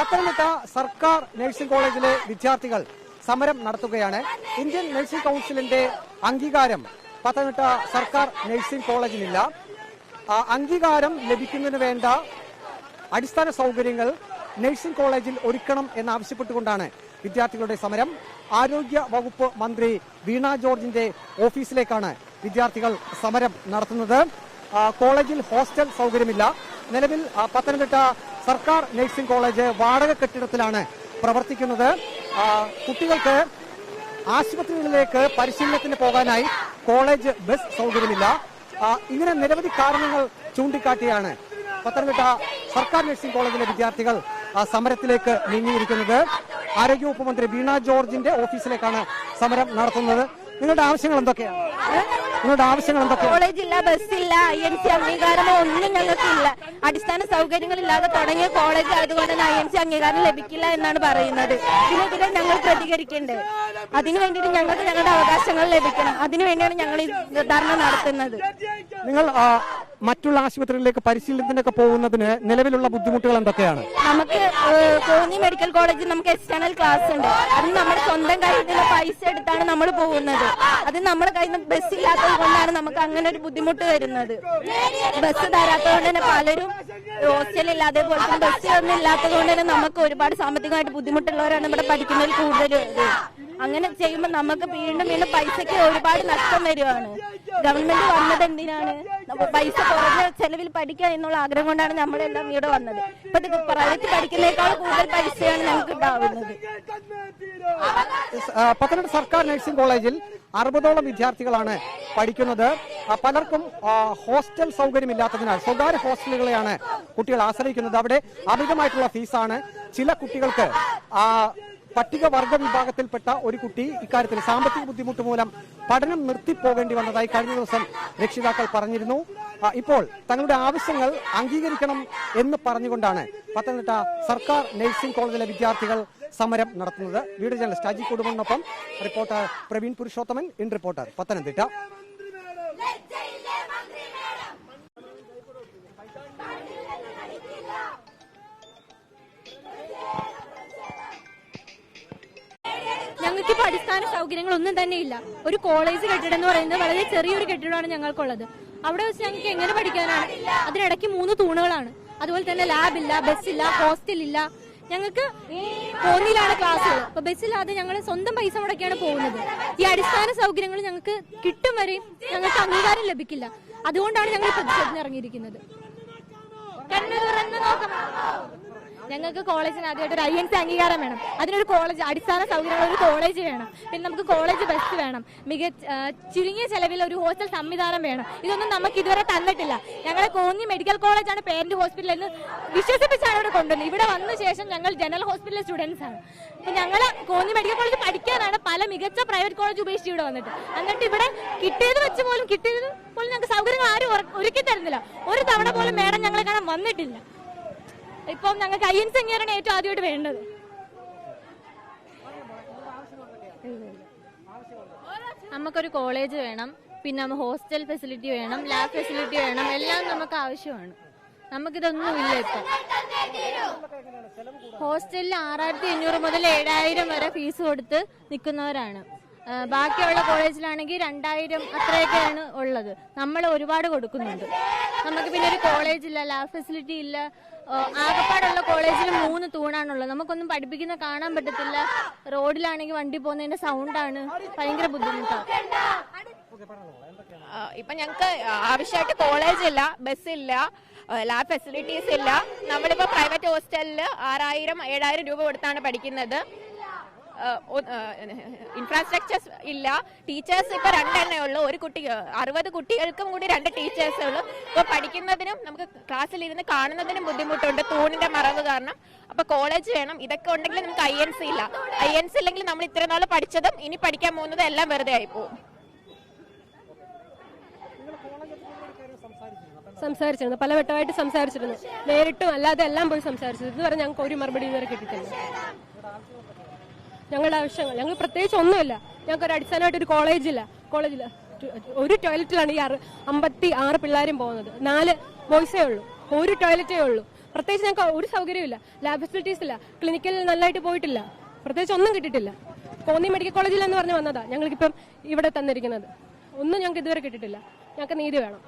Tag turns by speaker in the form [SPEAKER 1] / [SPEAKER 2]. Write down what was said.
[SPEAKER 1] പത്തനംതിട്ട സർക്കാർ നഴ്സിംഗ് കോളേജിലെ വിദ്യാർത്ഥികൾ സമരം നടത്തുകയാണ്. ഇന്ത്യൻ നഴ്സിംഗ് കൗൺസിലിന്റെ അംഗീകാരം പത്തനംതിട്ട സർക്കാർ നഴ്സിംഗ് കോളേജിലില്ല അംഗീകാരം ലഭിക്കുന്നതിന് വേണ്ട അടിസ്ഥാന സൗകര്യങ്ങൾ നഴ്സിംഗ് കോളേജിൽ ഒരുക്കണം എന്നാവശ്യപ്പെട്ടുകൊണ്ടാണ് വിദ്യാർത്ഥികളുടെ സമരം. ആരോഗ്യ വകുപ്പ് മന്ത്രി വീണ ജോർജിന്റെ ഓഫീസിലേക്കാണ് വിദ്യാർത്ഥികൾ സമരം നടത്തുന്നത്. കോളേജിൽ ഹോസ്റ്റൽ സൗകര്യമില്ല. നിലവിൽ പത്തനംതിട്ട സർക്കാർ നഴ്സിംഗ് കോളേജ് വാടക കെട്ടിടത്തിലാണ് പ്രവർത്തിക്കുന്നത്. കുട്ടികൾക്ക് ആശുപത്രികളിലേക്ക് പരിശീലനത്തിന് പോകാനായി കോളേജ് ബസ് സൗകര്യമില്ല. ഇങ്ങനെ നിരവധി കാരണങ്ങൾ ചൂണ്ടിക്കാട്ടിയാണ് പത്തനംതിട്ട സർക്കാർ നഴ്സിംഗ് കോളേജിലെ വിദ്യാർത്ഥികൾ സമരത്തിലേക്ക് നീങ്ങിയിരിക്കുന്നത്. ആരോഗ്യവകുപ്പ് മന്ത്രി വീണ ജോർജിന്റെ ഓഫീസിലേക്കാണ് സമരം നടത്തുന്നത്. നിങ്ങളുടെ ആവശ്യങ്ങൾ എന്തൊക്കെയാണ്? നിങ്ങളുടെ ആവശ്യങ്ങൾ എന്തൊക്കെ?
[SPEAKER 2] കോളേജില്ല ബസ്സില്ല ഐ എൻ സി അംഗീകാരമോ ഒന്നും ഞങ്ങൾക്കില്ല. അടിസ്ഥാന സൗകര്യങ്ങളില്ലാതെ തുടങ്ങിയ കോളേജ് ആയതുകൊണ്ട് തന്നെ ഐ എൻ സി അംഗീകാരം ലഭിക്കില്ല എന്നാണ് പറയുന്നത്. ഇതിനെതിരെ ഞങ്ങൾ പ്രതികരിക്കേണ്ടത് അതിനു വേണ്ടിയിട്ട് ഞങ്ങൾക്ക് ഞങ്ങളുടെ അവകാശങ്ങൾ ലഭിക്കണം. അതിനു വേണ്ടിയാണ് ഞങ്ങൾ ഈ ധർണ നടത്തുന്നത്.
[SPEAKER 1] നിങ്ങൾ ആ, മറ്റുള്ള ആശുപത്രികളിലേക്ക് പരിശീലനത്തിനൊക്കെ പോകുന്നതിന് നിലവിലുള്ള ബുദ്ധിമുട്ടുകൾ എന്തൊക്കെയാണ്?
[SPEAKER 2] നമുക്ക് ഏഹ്, കോന്നി മെഡിക്കൽ കോളേജിൽ നമുക്ക് എക്സ്റ്റേണൽ ക്ലാസ് ഉണ്ട്. അത് നമ്മുടെ സ്വന്തം കയ്യിൽ നിന്ന് പൈസ എടുത്താണ് നമ്മൾ പോകുന്നത്. അത് നമ്മുടെ കയ്യിൽ നിന്ന് ബസ് ഇല്ലാത്തത് കൊണ്ടാണ് നമുക്ക് അങ്ങനെ ഒരു ബുദ്ധിമുട്ട് വരുന്നത്. ബസ് തരാത്തത് കൊണ്ട് തന്നെ പലരും ഹോസ്റ്റലില്ല അതേപോലെ പോലും ബസ് ഒന്നും ഇല്ലാത്തത് കൊണ്ട് തന്നെ നമുക്ക് ഒരുപാട് സാമ്പത്തികമായിട്ട് ബുദ്ധിമുട്ടുള്ളവരാണ് ഇവിടെ പഠിക്കുന്നതിൽ കൂടുതൽ. അങ്ങനെ ചെയ്യുമ്പോൾ നമുക്ക് വീണ്ടും വീണ്ടും പൈസയ്ക്ക് ഒരുപാട് നഷ്ടം വരുവാണ്. ഗവൺമെന്റ് വന്നത് എന്തിനാണ്? പൈസ കുറഞ്ഞ ചെലവിൽ പഠിക്കുക എന്നുള്ള ആഗ്രഹം കൊണ്ടാണ് നമ്മളെല്ലാം ഇവിടെ വന്നത്. ഇപ്പൊ പ്രൈവറ്റ് പഠിക്കുന്നേക്കാൾ കൂടുതൽ പൈസയാണ് നമുക്ക് ഉണ്ടാവുന്നത്.
[SPEAKER 1] പത്തനംതിട്ട സർക്കാർ നഴ്സിംഗ് കോളേജിൽ അറുപതോളം വിദ്യാർത്ഥികളാണ് പഠിക്കുന്നത്. പലർക്കും ഹോസ്റ്റൽ സൗകര്യമില്ലാത്തതിനാൽ സ്വകാര്യ ഹോസ്റ്റലുകളെയാണ് കുട്ടികൾ ആശ്രയിക്കുന്നത്. അവിടെ അമിതമായിട്ടുള്ള ഫീസാണ് ചില കുട്ടികൾക്ക് പട്ടികവർഗ വിഭാഗത്തിൽപ്പെട്ട ഒരു കുട്ടി ഇക്കാര്യത്തിൽ സാമ്പത്തിക ബുദ്ധിമുട്ട് മൂലം പഠനം നിർത്തിപ്പോകേണ്ടി വന്നതായി കഴിഞ്ഞ ദിവസം രക്ഷിതാക്കൾ പറഞ്ഞിരുന്നു. ഇപ്പോൾ തങ്ങളുടെ ആവശ്യങ്ങൾ അംഗീകരിക്കണം എന്ന് പറഞ്ഞുകൊണ്ടാണ് പത്തനംതിട്ട സർക്കാർ നഴ്സിംഗ് കോളേജിലെ വിദ്യാർത്ഥികൾ സമരം നടത്തുന്നത്. Video journalist Aji കുടുംബനൊപ്പം reporter Praveen Purushothaman in reporter Pathanamthitta.
[SPEAKER 3] അടിസ്ഥാന സൗകര്യങ്ങളൊന്നും തന്നെ ഇല്ല. ഒരു കോളേജ് കെട്ടിടം എന്ന് പറയുന്നത് വളരെ ചെറിയൊരു കെട്ടിടമാണ് ഞങ്ങൾക്കുള്ളത്. അവിടെ വെച്ച് ഞങ്ങൾക്ക് എങ്ങനെ പഠിക്കാനാണ്? അതിനിടയ്ക്ക് മൂന്ന് തൂണുകളാണ്. അതുപോലെ തന്നെ ലാബില്ല ബസ്സില്ല ഹോസ്റ്റലില്ല ഞങ്ങൾക്ക് കോന്നിയിലാണ് ക്ലാസ്സുകൾ അപ്പൊ ബസ്സില്ലാതെ ഞങ്ങൾ സ്വന്തം പൈസ മുടക്കിയാണ് പോകുന്നത്. ഈ അടിസ്ഥാന സൗകര്യങ്ങൾ ഞങ്ങൾക്ക് കിട്ടും വരെയും ഞങ്ങൾക്ക് അംഗീകാരം ലഭിക്കില്ല. അതുകൊണ്ടാണ് ഞങ്ങൾ പ്രതിഷേധത്തിന് ഇറങ്ങിയിരിക്കുന്നത്. കണ്ണു തുറന്ന് നോക്കാം ഞങ്ങൾക്ക് കോളേജിന് ആദ്യമായിട്ട് ഒരു ഐ എൻ സി അംഗീകാരം വേണം. അതിനൊരു കോളേജ് അടിസ്ഥാന സൗകര്യമുള്ള ഒരു കോളേജ് വേണം. പിന്നെ നമുക്ക് കോളേജ് ബസ് വേണം. മികച്ച ചുരുങ്ങിയ ചെലവിൽ ഒരു ഹോസ്റ്റൽ സംവിധാനം വേണം. ഇതൊന്നും നമുക്ക് ഇതുവരെ തന്നിട്ടില്ല. ഞങ്ങളെ കോന്നി മെഡിക്കൽ കോളേജാണ് പേരന്റ് ഹോസ്പിറ്റൽ എന്ന് വിശ്വസിപ്പിച്ചാണ് ഇവിടെ കൊണ്ടുവന്നത്. ഇവിടെ വന്ന ശേഷം ഞങ്ങൾ ജനറൽ ഹോസ്പിറ്റലിലെ സ്റ്റുഡൻസ് ആണ്. അപ്പൊ ഞങ്ങൾ കോന്നി മെഡിക്കൽ കോളേജ് പഠിക്കാനാണ് പല മികച്ച പ്രൈവറ്റ് കോളേജ് ഉപേക്ഷിച്ച് ഇവിടെ വന്നിട്ട്. എന്നിട്ട് ഇവിടെ കിട്ടിയത് വെച്ച് പോലും കിട്ടിയത് പോലും ഞങ്ങൾക്ക് സൗകര്യങ്ങൾ ആരും ഒരുക്കി തരുന്നില്ല. ഒരു തവണ പോലും മേഡം ഞങ്ങളെ കാണാൻ വന്നിട്ടില്ല. ഇപ്പം ഞങ്ങൾക്ക് അയ്യൻ എൻ സി അംഗീകാരമാണ് ഏറ്റവും ആദ്യമായിട്ട് വേണ്ടത്. നമുക്കൊരു കോളേജ് വേണം പിന്നെ ഹോസ്റ്റൽ ഫെസിലിറ്റി വേണം ലാബ് ഫെസിലിറ്റി വേണം എല്ലാം നമുക്ക് ആവശ്യമാണ്. നമുക്കിതൊന്നും ഇല്ല ഇപ്പം. ഹോസ്റ്റലിൽ ആറായിരത്തി അഞ്ഞൂറ് മുതൽ ഏഴായിരം വരെ ഫീസ് കൊടുത്ത് നിൽക്കുന്നവരാണ്. ബാക്കിയുള്ള കോളേജിലാണെങ്കിൽ രണ്ടായിരം അത്രയൊക്കെയാണ് ഉള്ളത്. നമ്മൾ ഒരുപാട് കൊടുക്കുന്നുണ്ട്. നമുക്ക് പിന്നെ ഒരു കോളേജ് ഇല്ല ലാബ് ഫെസിലിറ്റി ഇല്ല. ആകപ്പാടുള്ള കോളേജിൽ മൂന്ന് തൂണാണുള്ളത്. നമുക്കൊന്നും പഠിപ്പിക്കുന്ന കാണാൻ പറ്റത്തില്ല. റോഡിലാണെങ്കിൽ വണ്ടി പോകുന്നതിന്റെ സൗണ്ടാണ് ഭയങ്കര ബുദ്ധിമുട്ടാണ്
[SPEAKER 4] ഇപ്പൊ ഞങ്ങൾക്ക് ആവശ്യമായിട്ട് കോളേജ് ഇല്ല ബസ് ഇല്ല ലാബ് ഫെസിലിറ്റീസ് ഇല്ല. നമ്മളിപ്പോ പ്രൈവറ്റ് ഹോസ്റ്റലിൽ ആറായിരം ഏഴായിരം രൂപ കൊടുത്താണ് പഠിക്കുന്നത്. ഇൻഫ്രാസ്ട്രക്ചേഴ്സ് ഇല്ല. ടീച്ചേഴ്സ് ഇപ്പൊ രണ്ടെണ്ണേ ഉള്ളൂ. ഒരു കുട്ടി അറുപത് കുട്ടികൾക്കും കൂടി രണ്ട് ടീച്ചേഴ്സേ ഉള്ളൂ. ഇപ്പൊ പഠിക്കുന്നതിനും നമുക്ക് ക്ലാസ്സിൽ ഇരുന്ന് കാണുന്നതിനും ബുദ്ധിമുട്ടുണ്ട്. തൂണിന്റെ മറവ് കാരണം. അപ്പൊ കോളേജ് വേണം. ഇതൊക്കെ ഉണ്ടെങ്കിൽ നമുക്ക് ഐ എൻ സി ഇല്ല. ഐ എൻ സി ഇല്ലെങ്കിൽ നമ്മൾ ഇത്ര നാൾ പഠിച്ചതും ഇനി പഠിക്കാൻ പോകുന്നതും എല്ലാം വെറുതെ ആയി പോകും.
[SPEAKER 5] സംസാരിച്ചിരുന്നു. പലവട്ടമായിട്ട് സംസാരിച്ചിരുന്നു. നേരിട്ടും അല്ലാതെ എല്ലാം പോയി സംസാരിച്ചത്. ഇതുവരെ ഞങ്ങൾക്ക് ഒരു മറുപടി ഇതുവരെ കിട്ടിയിട്ടില്ല. ഞങ്ങളുടെ ആവശ്യങ്ങൾ. ഞങ്ങൾ പ്രത്യേകിച്ച് ഒന്നുമില്ല. ഞങ്ങൾക്ക് ഒരു അടിസ്ഥാനമായിട്ട് ഒരു കോളേജില്ല കോളേജില്ല ഒരു ടോയ്ലറ്റിലാണ് ഈ അമ്പത്തി ആറ് പിള്ളേരും പോകുന്നത്. നാല് ബോയ്സേ ഉള്ളൂ. ഒരു ടോയ്ലറ്റേ ഉള്ളൂ. പ്രത്യേകിച്ച് ഞങ്ങൾക്ക് ഒരു സൗകര്യമില്ല ലാബ് ഫെസിലിറ്റീസ് ഇല്ല. ക്ലിനിക്കിൽ നല്ലതായിട്ട് പോയിട്ടില്ല. പ്രത്യേകിച്ച് ഒന്നും കിട്ടിയിട്ടില്ല. കോന്നി മെഡിക്കൽ കോളേജിൽ എന്ന് പറഞ്ഞ് വന്നതാ ഞങ്ങൾക്കിപ്പം ഇവിടെ തന്നിരിക്കുന്നത്. ഒന്നും ഞങ്ങൾക്ക് ഇതുവരെ കിട്ടിയിട്ടില്ല. ഞങ്ങൾക്ക് നീതി വേണം.